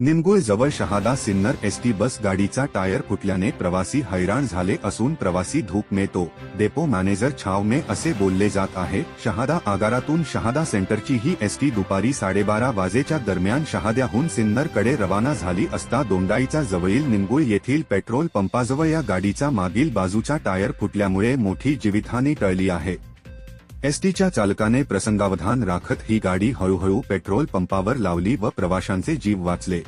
निमगुळ जवळ Shahada Sinnar ST bus गाडीचा tyre फुटल्याने प्रवासी हैराण झाले असून प्रवासी धूप मेतो डेपो मॅनेजर छाव असे बोलले जात आहे. शहादा आगारातून शहादा सेंटरची ही एसटी दुपारी साडेबारा वाजेच्या दरम्यान शहाद्याहून सिन्नरकडे रवाना झाली असता दोंडाईचा जवळील निमगुळ येथील पेट्रोल पंपाजवळ या गाडीचा मागील बाजूचा टायर फुटल्यामुळे मोठी जीवितहानी टळली आहे. एसटीच्या चालकाने प्रसंगावधान राखत ही गाडी हळूहळू पेट्रोल पंपावर लावली व प्रवाशांचे जीव वाचले.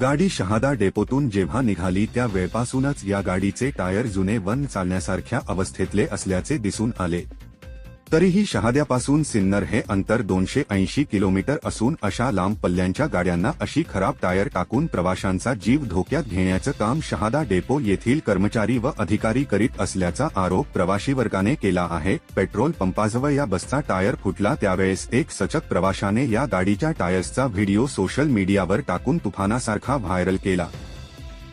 गाडी शहादा डेपोतून जेव्हा निघाली त्या वेळपासूनच या गाडीचे टायर जुने वन चालण्यासारख्या अवस्थेतले असल्याचे दिसून आले. तरीही शहाद्यापासून सिन्नर हे अंतर दोनशे ऐंशी किलोमीटर असून अशा लांब पल्ल्यांच्या गाड्यांना अशी खराब टायर टाकून प्रवाशांचा जीव धोक्यात घेण्याचं काम शहादा डेपो येथील कर्मचारी व अधिकारी करीत असल्याचा आरोप प्रवाशी वर्गाने केला आहे. पेट्रोल पंपाजवळ या बसचा टायर फुटला त्यावेळेस एक सचक प्रवाशाने या गाडीच्या टायर्सचा व्हिडिओ सोशल मीडियावर टाकून तुफानासारखा व्हायरल केला.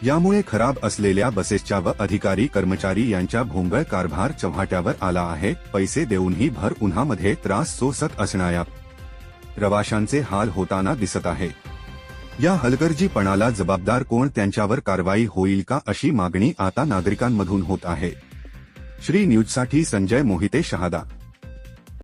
यामुळे खराब असलेल्या बसेसच्या व अधिकारी कर्मचारी यांच्या भोंगळ कारभार चव्हाट्यावर आला आहे. पैसे देऊनही भर उन्हामध्ये त्रास सोसत असणाऱ्या प्रवाशांचे हाल होताना दिसत आहे. या हलगर्जीपणाला जबाबदार कोण त्यांच्यावर कारवाई होईल का अशी मागणी आता नागरिकांमधून होत आहे. श्री न्यूजसाठी संजय मोहिते शहादा